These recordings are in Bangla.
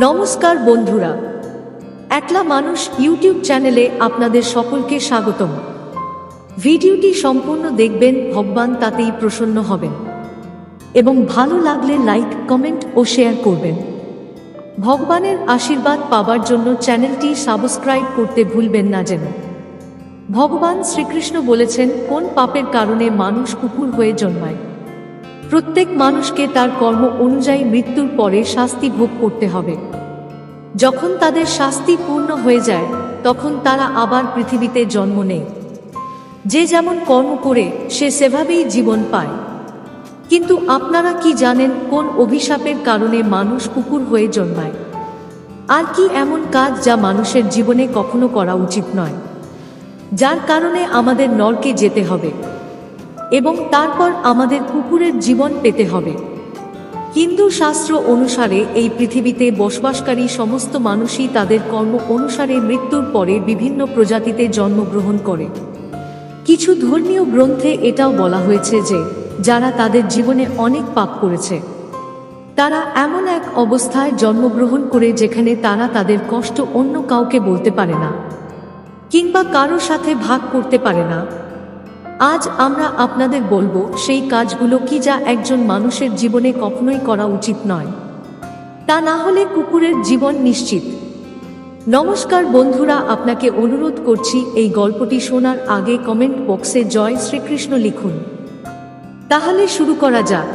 নমস্কার বন্ধুরা। একলা মানুষ ইউটিউব চ্যানেলে আপনাদের সকলকে স্বাগতম। ভিডিওটি সম্পূর্ণ দেখবেন, ভগবান তাতেই প্রসন্ন হবেন। এবং ভালো লাগলে লাইক, কমেন্ট ও শেয়ার করবেন। ভগবানের আশীর্বাদ পাবার জন্য চ্যানেলটি সাবস্ক্রাইব করতে ভুলবেন না যেন। ভগবান শ্রীকৃষ্ণ বলেছেন, কোন পাপের কারণে মানুষ কুকুর হয়ে জন্মায়? প্রত্যেক মানুষকে তার কর্ম অনুযায়ী মৃত্যুর পরে শাস্তি ভোগ করতে হবে। যখন তাদের শাস্তি পূর্ণ হয়ে যায়, তখন তারা আবার পৃথিবীতে জন্ম নেয়। যে যেমন কর্ম করে, সে সেভাবেই জীবন পায়। কিন্তু আপনারা কি জানেন কোন অভিশাপের কারণে মানুষ কুকুর হয়ে জন্মায়? আর কি এমন কাজ যা মানুষের জীবনে কখনো করা উচিত নয়? যার কারণে আমাদের নরকে যেতে হবে। এবং তারপর আমাদের কুকুরের জীবন পেতে হবে। হিন্দু শাস্ত্র অনুসারে এই পৃথিবীতে বসবাসকারী সমস্ত মানুষই তাদের কর্ম অনুসারে মৃত্যুর পরে বিভিন্ন প্রজাতিতে জন্মগ্রহণ করে। কিছু ধর্মীয় গ্রন্থে এটাও বলা হয়েছে যে, যারা তাদের জীবনে অনেক পাপ করেছে। তারা এমন এক অবস্থায় জন্মগ্রহণ করে যেখানে তারা তাদের কষ্ট অন্য কাউকে বলতে পারে না, কিংবা কারও সাথে ভাগ করতে পারে না। আজ আমরা আপনাদের বলব, সেই কাজগুলো কি যা একজন মানুষের জীবনে কখনোই করা উচিত নয়। তা না হলে কুকুরের জীবন নিশ্চিত। নমস্কার বন্ধুরা, আপনাকে অনুরোধ করছি এই গল্পটি শোনার আগে কমেন্ট বক্সে জয় শ্রীকৃষ্ণ লিখুন। তাহলে শুরু করা যাক।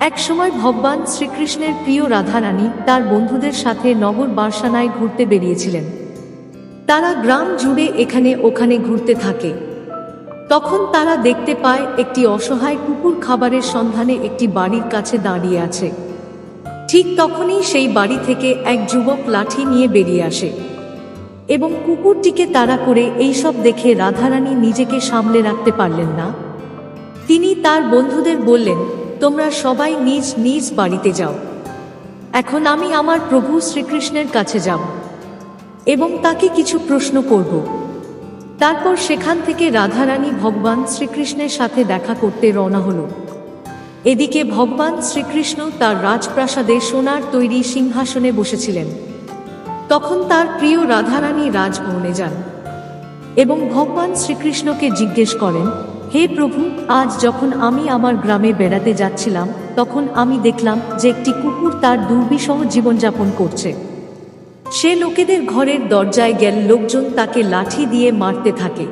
একসময় ভগবান শ্রীকৃষ্ণের প্রিয় রাধারানী তার বন্ধুদের সাথে নগর বার্সানায় ঘুরতে বেরিয়েছিলেন। তারা গ্রাম জুড়ে এখানে ওখানে ঘুরতে থাকে। তখন তারা দেখতে পায় একটি অসহায় কুকুর খাবারের সন্ধানে একটি বাড়ির কাছে দাঁড়িয়ে আছে। ঠিক তখনই সেই বাড়ি থেকে এক যুবক লাঠি নিয়ে বেরিয়ে আসে এবং কুকুরটিকে তাড়া করে এইসব দেখে রাধারানী নিজেকে সামলে রাখতে পারলেন না। তিনি তার বন্ধুদের বললেন, তোমরা সবাই নিজ নিজ বাড়িতে যাও। এখন আমি আমার প্রভু শ্রীকৃষ্ণের কাছে যাব এবং তাকে কিছু প্রশ্ন করব। তারপর সেখান থেকে রাধারানী ভগবান শ্রীকৃষ্ণের সাথে দেখা করতে রওনা হলো। এদিকে ভগবান শ্রীকৃষ্ণ তার রাজপ্রাসাদে সোনার তৈরি সিংহাসনে বসেছিলেন। তখন তার প্রিয় রাধারানী রাজভবনে যান এবং ভগবান শ্রীকৃষ্ণকে জিজ্ঞেস করেন, হে প্রভু, আজ যখন আমি আমার গ্রামে বেড়াতে যাচ্ছিলাম, তখন আমি দেখলাম যে একটি কুকুর তার দুর্বিষহ জীবনযাপন করছে। সে লোকেদের ঘরের দরজায় গেল লোকজন তাকে লাঠি দিয়ে মারতে থাকে।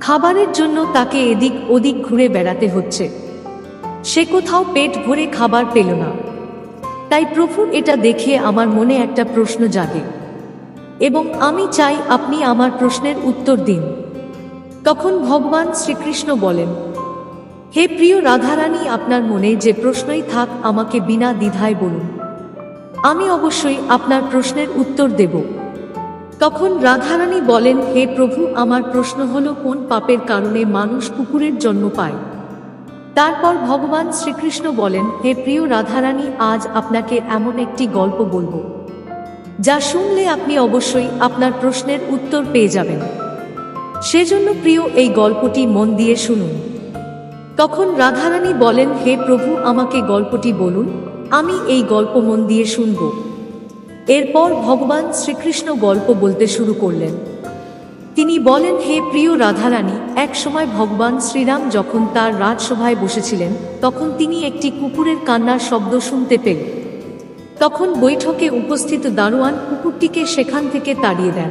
খাবারের জন্য তাকে এদিক ওদিক ঘুরে বেড়াতে হচ্ছে। সে কোথাও পেট ভরে খাবার পেল না। তাই প্রভু এটা দেখে আমার মনে একটা প্রশ্ন জাগে। এবং আমি চাই আপনি আমার প্রশ্নের উত্তর দিন। তখন ভগবান শ্রীকৃষ্ণ বলেন, হে প্রিয় রাধারানী, আপনার মনে যে প্রশ্নই থাক, আমাকে বিনা দ্বিধায় বলুন। আমি অবশ্যই আপনার প্রশ্নের উত্তর দেব। তখন রাধারানী বলেন, হে প্রভু, আমার প্রশ্ন হলো, কোন পাপের কারণে মানুষ কুকুরের জন্ম পায়? তারপর ভগবান শ্রীকৃষ্ণ বলেন, হে প্রিয় রাধারানী, আজ আপনাকে এমন একটি গল্প বলব। যা শুনলে আপনি অবশ্যই আপনার প্রশ্নের উত্তর পেয়ে যাবেন। সেজন্য প্রিয়, এই গল্পটি মন দিয়ে শুনুন। তখন রাধারানী বলেন, হে প্রভু, আমাকে গল্পটি বলুন। আমি এই গল্প মন দিয়ে শুনব। এরপর ভগবান শ্রীকৃষ্ণ গল্প বলতে শুরু করলেন। তিনি বলেন, হে প্রিয় রাধারানী, এক সময় ভগবান শ্রীরাম যখন তার রাজসভায় বসেছিলেন, তখন তিনি একটি কুকুরের কান্নার শব্দ শুনতে পেল তখন বৈঠকে উপস্থিত দারোয়ান কুকুরটিকে সেখান থেকে তাড়িয়ে দেন।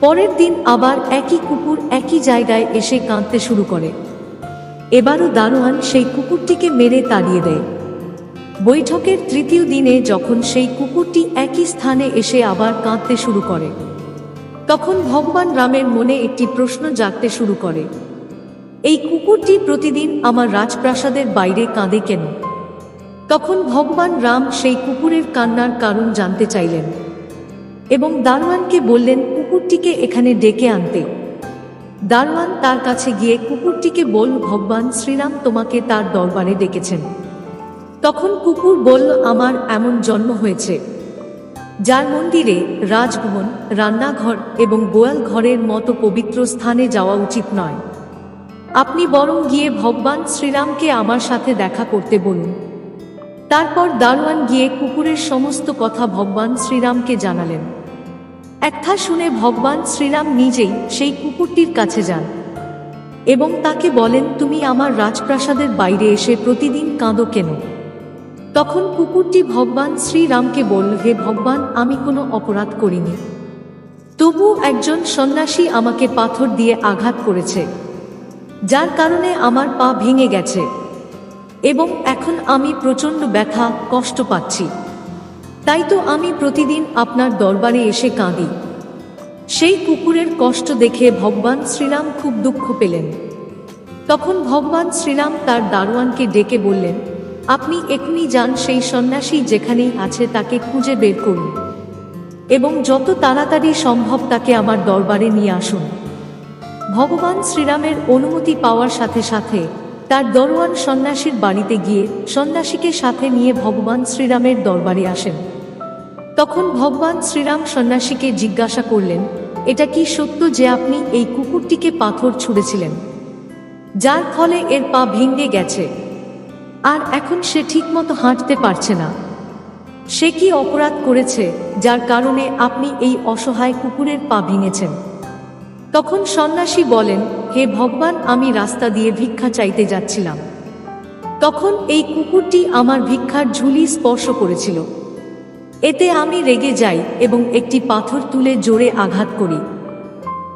পরের দিন আবার একই কুকুর একই জায়গায় এসে কাঁদতে শুরু করে। এবারও দারোয়ান সেই কুকুরটিকে মেরে তাড়িয়ে দেয়। বৈঠকের তৃতীয় দিনে যখন সেই কুকুরটি একই স্থানে এসে আবার কাঁদতে শুরু করে, তখন ভগবান রামের মনে একটি প্রশ্ন জাগতে শুরু করে, এই কুকুরটি প্রতিদিন আমার রাজপ্রাসাদের বাইরে কাঁদে কেন? তখন ভগবান রাম সেই কুকুরের কান্নার কারণ জানতে চাইলেন এবং দারোয়ানকে বললেন, কুকুরটিকে এখানে ডেকে আনতে। দারোয়ান তার কাছে গিয়ে কুকুরটিকে বল, ভগবান শ্রীরাম তোমাকে তার দরবারে ডেকেছেন। তখন কুকুর বলল, আমার এমন জন্ম হয়েছে। যার মন্দিরে রাজভবন, রান্নাঘর এবং গোয়াল ঘরের মতো পবিত্র স্থানে যাওয়া উচিত নয়। আপনি বরং গিয়ে ভগবান শ্রীরামকে আমার সাথে দেখা করতে বলুন। তারপর দারোয়ান গিয়ে কুকুরের সমস্ত কথা ভগবান শ্রীরামকে জানালেন। একটা শুনে ভগবান শ্রীরাম নিজেই সেই কুকুরটির কাছে যান এবং তাকে বলেন, তুমি আমার রাজপ্রাসাদের বাইরে এসে প্রতিদিন কাঁদো কেন? তখন কুকুরটি ভগবান শ্রীরামকে বলল, হে ভগবান, আমি কোনো অপরাধ করিনি। তবু একজন সন্ন্যাসী আমাকে পাথর দিয়ে আঘাত করেছে, যার কারণে আমার পা ভেঙে গেছে এবং এখন আমি প্রচণ্ড ব্যথা, কষ্ট পাচ্ছি। তাই তো আমি প্রতিদিন আপনার দরবারে এসে কাঁদি। সেই কুকুরের কষ্ট দেখে ভগবান শ্রীরাম খুব দুঃখ পেলেন। তখন ভগবান শ্রীরাম তার দারোয়ানকে ডেকে বললেন আপনি এখনই যান সেই সন্ন্যাসী যেখানেই আছে তাকে খুঁজে বের করুন। এবং যত তাড়াতাড়ি সম্ভব তাকে আমার দরবারে নিয়ে আসুন। ভগবান শ্রীরামের অনুমতি পাওয়ার সাথে সাথে তার দরওয়ান সন্ন্যাসীর বাড়িতে গিয়ে সন্ন্যাসীকে সাথে নিয়ে ভগবান শ্রীরামের দরবারে আসেন। তখন ভগবান শ্রীরাম সন্ন্যাসীকে জিজ্ঞাসা করলেন, এটা কি সত্য যে আপনি এই কুকুরটিকে পাথর ছুঁড়েছিলেন? যার ফলে এর পা ভেঙে গেছে। আর এখন সে ঠিকমতো হাঁটতে পারছে না। সে কি অপরাধ করেছে যার কারণে আপনি এই অসহায় কুকুরের পা ভেঙেছেন? তখন সন্ন্যাসী বলেন, হে ভগবান, আমি রাস্তা দিয়ে ভিক্ষা চাইতে যাচ্ছিলাম। তখন এই কুকুরটি আমার ভিক্ষার ঝুলি স্পর্শ করেছিল। এতে আমি রেগে যাই এবং একটি পাথর তুলে জোরে আঘাত করি,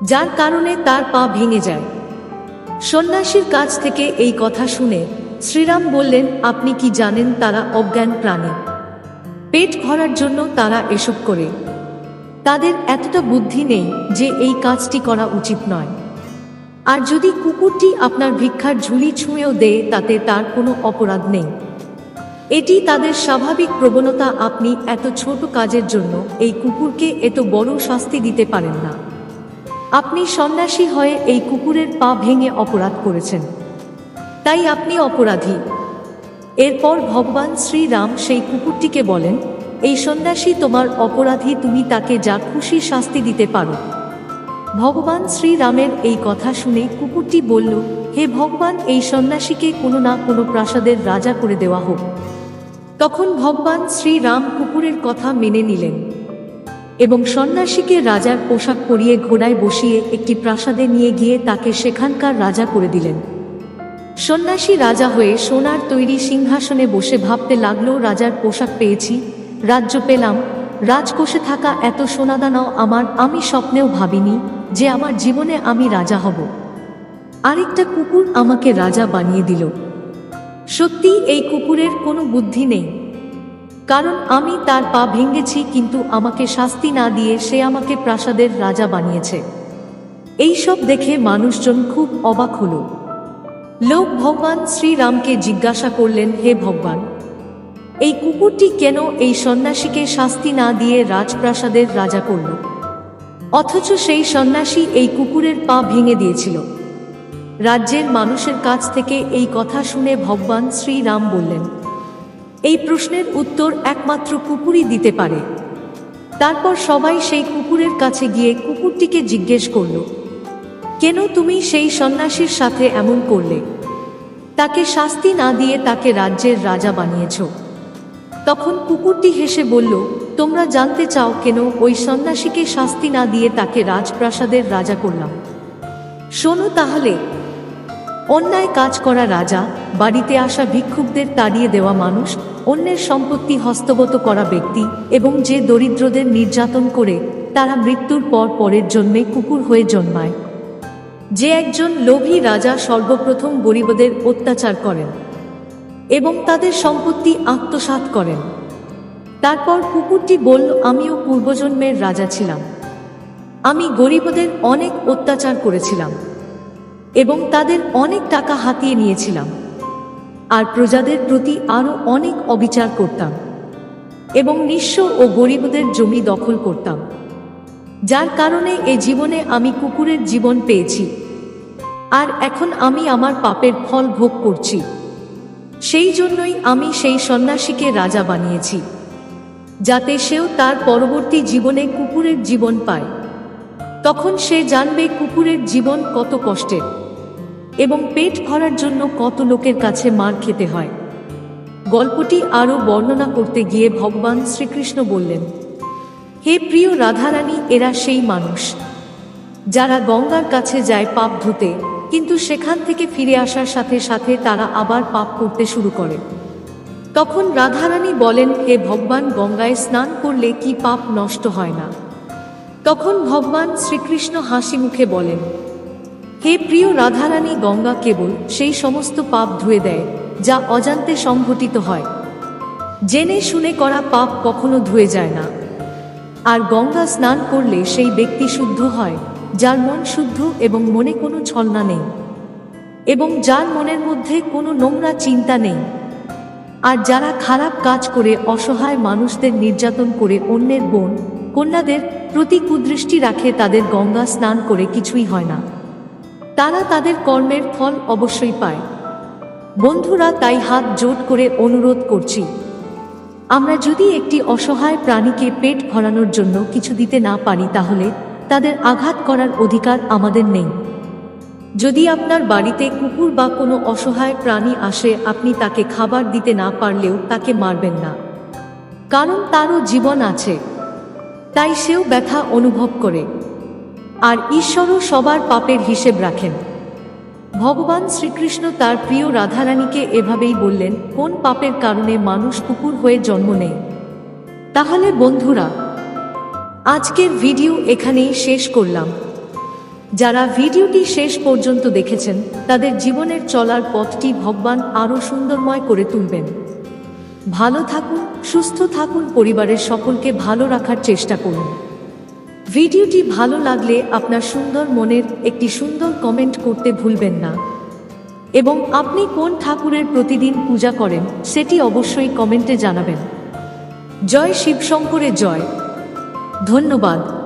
যার কারণে তার পা ভেঙে যায়। সন্ন্যাসীর কাছ থেকে এই কথা শুনে শ্রীরাম বললেন, আপনি কি জানেন তারা অজ্ঞান প্রাণী? পেট ভরার জন্য তারা এসব করে। তাদের এতটা বুদ্ধি নেই যে এই কাজটি করা উচিত নয়। আর যদি কুকুরটি আপনার ভিক্ষার ঝুলি ছুঁয়েও দেয়, তাতে তার কোনো অপরাধ নেই। এটি তাদের স্বাভাবিক প্রবণতা আপনি এত ছোট কাজের জন্য এই কুকুরকে এত বড় শাস্তি দিতে পারেন না। আপনি সন্ন্যাসী হয়ে এই কুকুরের পা ভেঙে অপরাধ করেছেন। তাই আপনি অপরাধী। এরপর ভগবান শ্রীরাম সেই কুকুরটিকে বলেন, এই সন্ন্যাসী তোমার অপরাধী, তুমি তাকে যা খুশি শাস্তি দিতে পারো। ভগবান শ্রীরামের এই কথা শুনে কুকুরটি বলল, হে ভগবান, এই সন্ন্যাসীকে কোনো না কোনো প্রাসাদের রাজা করে দেওয়া হোক। তখন ভগবান শ্রীরাম কুকুরের কথা মেনে নিলেন এবং সন্ন্যাসীকে রাজার পোশাক পরিয়ে ঘোড়ায় বসিয়ে একটি প্রাসাদে নিয়ে গিয়ে তাকে সেখানকার রাজা করে দিলেন। সন্ন্যাসী রাজা হয়ে সোনার তৈরি সিংহাসনে বসে ভাবতে লাগল, রাজার পোশাক পেয়েছি, রাজ্য পেলাম। রাজকোষে থাকা এত সোনাদানাও আমার, আমি স্বপ্নেও ভাবিনি যে আমার জীবনে আমি রাজা হব। আরেকটা কুকুর আমাকে রাজা বানিয়ে দিল। সত্যি এই কুকুরের কোনো বুদ্ধি নেই। কারণ আমি তার পা ভেঙেছি, কিন্তু আমাকে শাস্তি না দিয়ে সে আমাকে প্রাসাদের রাজা বানিয়েছে। এইসব দেখে মানুষজন খুব অবাক হলো। লোক ভগবান শ্রীরামকে জিজ্ঞাসা করলেন, হে ভগবান, এই কুকুরটি কেন এই সন্ন্যাসীকে শাস্তি না দিয়ে রাজপ্রাসাদের রাজা করল? অথচ সেই সন্ন্যাসী এই কুকুরের পা ভেঙে দিয়েছিল। রাজ্যের মানুষের কাছ থেকে এই কথা শুনে ভগবান শ্রীরাম বললেন, এই প্রশ্নের উত্তর একমাত্র কুকুরই দিতে পারে। তারপর সবাই সেই কুকুরের কাছে গিয়ে কুকুরটিকে জিজ্ঞেস করল কেন তুমি সেই সন্ন্যাসীর সাথে এমন করলে? তাকে শাস্তি না দিয়ে তাকে রাজ্যের রাজা বানিয়েছ। তখন কুকুরটি হেসে বলল, তোমরা জানতে চাও কেন ওই সন্ন্যাসীকে শাস্তি না দিয়ে তাকে রাজপ্রাসাদের রাজা করলাম? শোনো তাহলে, অন্যায় কাজ করা রাজা, বাড়িতে আসা ভিক্ষুকদের তাড়িয়ে দেওয়া মানুষ, অন্যের সম্পত্তি হস্তগত করা ব্যক্তি এবং যে দরিদ্রদের নির্যাতন করে, তারা মৃত্যুর পর পরের জন্মে কুকুর হয়ে জন্মায়। যে একজন লোভী রাজা সর্বপ্রথম গরিবদের অত্যাচার করেন এবং তাদের সম্পত্তি আত্মসাৎ করেন। তারপর কুকুরটি বলল, আমিও পূর্বজন্মের রাজা ছিলাম। আমি গরিবদের অনেক অত্যাচার করেছিলাম এবং তাদের অনেক টাকা হাতিয়ে নিয়েছিলাম। আর প্রজাদের প্রতি আরও অনেক অবিচার করতাম এবং নিঃস্ব ও গরিবদের জমি দখল করতাম। যার কারণে এ জীবনে আমি কুকুরের জীবন পেয়েছি। আর এখন আমি আমার পাপের ফল ভোগ করছি। সেই জন্যই আমি সেই সন্ন্যাসীকে রাজা বানিয়েছি, যাতে সেও তার পরবর্তী জীবনে কুকুরের জীবন পায়। তখন সে জানবে কুকুরের জীবন কত কষ্টের এবং পেট ভরার জন্য কত লোকের কাছে মার খেতে হয়। গল্পটি আরও বর্ণনা করতে গিয়ে ভগবান শ্রীকৃষ্ণ বললেন হে প্রিয় রাধারানী, এরা সেই মানুষ। যারা গঙ্গার কাছে যায় পাপ ধুতে, কিন্তু সেখান থেকে ফিরে আসার সাথে সাথে তারা আবার পাপ করতে শুরু করে। তখন রাধারানী বলেন, হে ভগবান, গঙ্গায় স্নান করলে কি পাপ নষ্ট হয় না? তখন ভগবান শ্রীকৃষ্ণ হাসি মুখে বলেন, হে প্রিয় রাধারানী, গঙ্গা কেবল সেই সমস্ত পাপ ধুয়ে দেয়, যা অজান্তে সংঘটিত হয়। জেনে শুনে করা পাপ কখনো ধুয়ে যায় না। আর গঙ্গা স্নান করলে সেই ব্যক্তি শুদ্ধ হয়, যার মন শুদ্ধ এবং মনে কোনো ছলনা নেই। এবং যার মনের মধ্যে কোনো নোংরা চিন্তা নেই। আর যারা খারাপ কাজ করে, অসহায় মানুষদের নির্যাতন করে অন্যের বোন, কন্যাদের প্রতি কুদৃষ্টি রাখে তাদের গঙ্গা স্নান করে কিছুই হয় না। তারা তাদের কর্মের ফল অবশ্যই পায়। বন্ধুরা, তাই হাত জোট করে অনুরোধ করছি। আমরা যদি একটি অসহায় প্রাণীকে পেট ভরানোর জন্য কিছু দিতে না পারি, তাহলে তাদের আঘাত করার অধিকার আমাদের নেই। যদি আপনার বাড়িতে কুকুর বা কোনো অসহায় প্রাণী আসে, আপনি তাকে খাবার দিতে না পারলেও তাকে মারবেন না। কারণ তারও জীবন আছে। তাই সেও ব্যথা অনুভব করে। আর ঈশ্বরও সবার পাপের হিসেব রাখেন। ভগবান শ্রীকৃষ্ণ তার প্রিয় রাধারানীকে এভাবেই বললেন, কোন পাপের কারণে মানুষ কুকুর হয়ে জন্ম নেয়? তাহলে বন্ধুরা, আজকের ভিডিও এখানেই শেষ করলাম। যারা ভিডিওটি শেষ পর্যন্ত দেখেছেন, তাদের জীবনের চলার পথটি ভগবান আরও সুন্দরময় করে তুলবেন। ভালো থাকুন, সুস্থ থাকুন পরিবারের সকলকে ভালো রাখার চেষ্টা করুন। ভিডিওটি ভালো লাগলে আপনার সুন্দর মনের একটি সুন্দর কমেন্ট করতে ভুলবেন না। এবং আপনি কোন ঠাকুরের প্রতিদিন পূজা করেন, সেটি অবশ্যই কমেন্টে জানাবেন। জয় শিবশঙ্করের জয়। ধন্যবাদ।